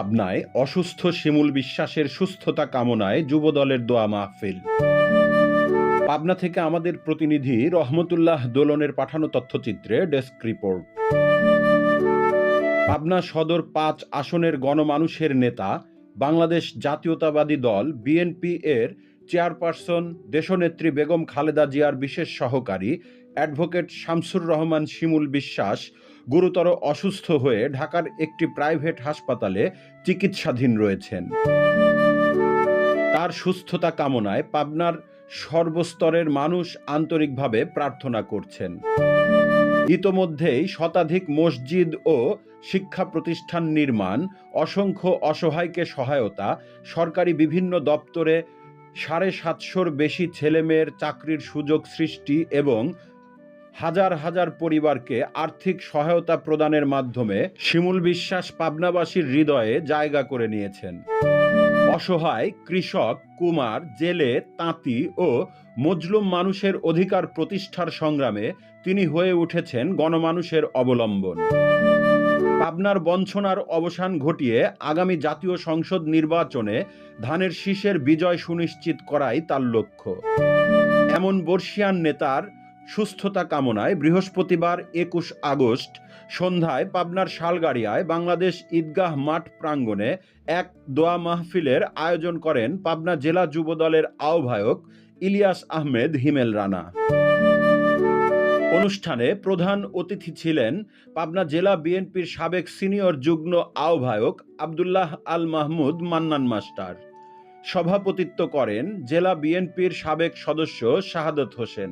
পাবনায় অসুস্থ শিমুল বিশ্বাসের সুস্থতা কামনায় যুবদলের দোয়া মাহফিল। পাবনা থেকে আমাদের প্রতিনিধি রহমতুল্লাহ দোলনের পাঠানো তথ্যচিত্রে ডেস্ক রিপোর্ট। পাবনা সদর পাঁচ আসনের গণমানুষের নেতা, বাংলাদেশ জাতীয়তাবাদী দল, বিএনপি এর চেয়ারপারসন, দেশনেত্রী বেগম খালেদা জিয়ার বিশেষ সহকারী, অ্যাডভোকেট শামসুর রহমান শিমুল বিশ্বাস গুরুতর অসুস্থ হয়ে ঢাকার একটি প্রাইভেট হাসপাতালে চিকিৎসাধীন রয়েছেন। তার সুস্থতা কামনায় পাবনার সর্বস্তরের মানুষ আন্তরিকভাবে প্রার্থনা করছেন। ইতোমধ্যেই শতাধিক মসজিদ ও শিক্ষা প্রতিষ্ঠান নির্মাণ, অসংখ্য অসহায়কে সহায়তা, সরকারি বিভিন্ন দপ্তরে সাড়ে সাতশোর বেশি ছেলেমেয়ের চাকরির সুযোগ সৃষ্টি এবং হাজার হাজার পরিবারকে আর্থিক সহায়তা প্রদানের মাধ্যমে শিমুল বিশ্বাস পাবনাবাসীর হৃদয়ে জায়গা করে নিয়েছেন। অসহায় কৃষক, কুমার, জেলে, তাঁতি ও মজলুম মানুষের অধিকার প্রতিষ্ঠার সংগ্রামে তিনি হয়ে উঠেছেন গণমানুষের অবলম্বন। পাবনার বঞ্চনার অবসান ঘটিয়ে আগামী জাতীয় সংসদ নির্বাচনে ধানের শীষের বিজয় সুনিশ্চিত করাই তার লক্ষ্য। এমন বর্ষিয়ান নেতার সুস্থতা কামনায় বৃহস্পতিবার একুশ আগস্ট সন্ধ্যায় পাবনার শালগাড়িয়ায় বাংলাদেশ ঈদগাহ মাঠ প্রাঙ্গণে এক দোয়া মাহফিলের আয়োজন করেন পাবনা জেলা যুবদলের আহ্বায়ক ইলিয়াস আহমেদ হিমেল রানা। অনুষ্ঠানে প্রধান অতিথি ছিলেন পাবনা জেলা বিএনপির সাবেক সিনিয়র যুগ্ম আহ্বায়ক আবদুল্লাহ আল মাহমুদ মান্নান মাস্টার। সভাপতিত্ব করেন জেলা বিএনপির সাবেক সদস্য শাহাদত হোসেন।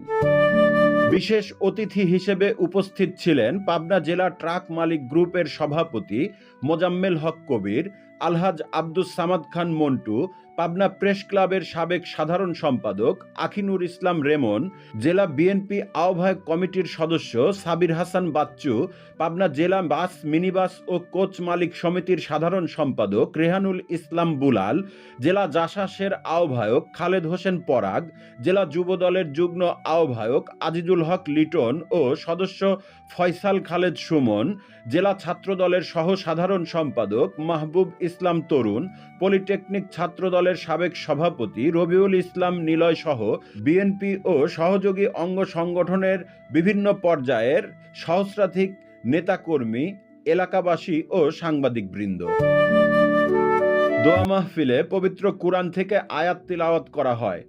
বিশেষ অতিথি হিসেবে উপস্থিত ছিলেন পাবনা জেলা ট্রাক মালিক গ্রুপের সভাপতি মোজাম্মেল হক কবির আলহাজ আব্দুস সামাদ খান মন্টু, পাবনা প্রেস ক্লাবের সাবেক সাধারণ সম্পাদক আখিনুর ইসলাম রেমন, জেলা বিএনপি আহ্বায়ক কমিটির সদস্য সাবির হাসান বাচ্চু, পাবনা জেলা বাস, মিনিবাস ও কোচ মালিক সমিতির সাধারণ সম্পাদক রেহানুল ইসলাম বুলাল, জেলা জাসাসের আহ্বায়ক খালেদ হোসেন পরাগ, জেলা যুব দলের যুগ্ম আহ্বায়ক আজিজুল হক লিটন ও সদস্য ফয়সাল খালেদ সুমন, জেলা ছাত্র দলের সহ সাধারণ সম্পাদক মাহবুব ইসলাম তরুণ, পলিটেকনিক ছাত্র দলের সাবেক সভাপতি রবিউল ইসলাম নিলয় সহ বিএনপি ও সহযোগী অঙ্গ সংগঠনের বিভিন্ন পর্যায়ের সহস্রাধিক নেতাকর্মী, এলাকাবাসী ও সাংবাদিকবৃন্দ। দোয়া মাহফিলে পবিত্র কুরআন থেকে আয়াত তিলাওয়াত করা হয়।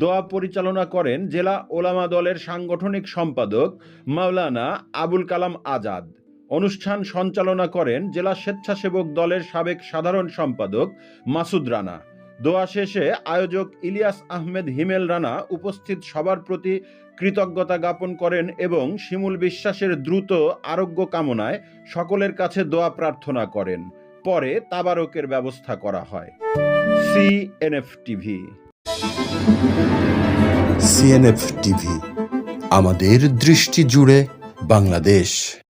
দোয়া পরিচালনা করেন জেলা ওলামা দলের সাংগঠনিক সম্পাদক মাওলানা আবুল কালাম আজাদ। অনুষ্ঠান সঞ্চালনা করেন জেলা স্বেচ্ছাসেবক দলের সাবেক সাধারণ সম্পাদক মাসুদ রানা। দোয়া শেষে আয়োজক ইলিয়াস আহমেদ হিমেল রানা উপস্থিত সবার প্রতি কৃতজ্ঞতা জ্ঞাপন করেন এবং শিমুল বিশ্বাসের দ্রুত আরোগ্য কামনায় সকলের কাছে দোয়া প্রার্থনা করেন। পরে তাবারকের ব্যবস্থা করা হয়। সিএনএফ টিভি সিএনএফ টিভি আমাদের দৃষ্টি জুড়ে বাংলাদেশ।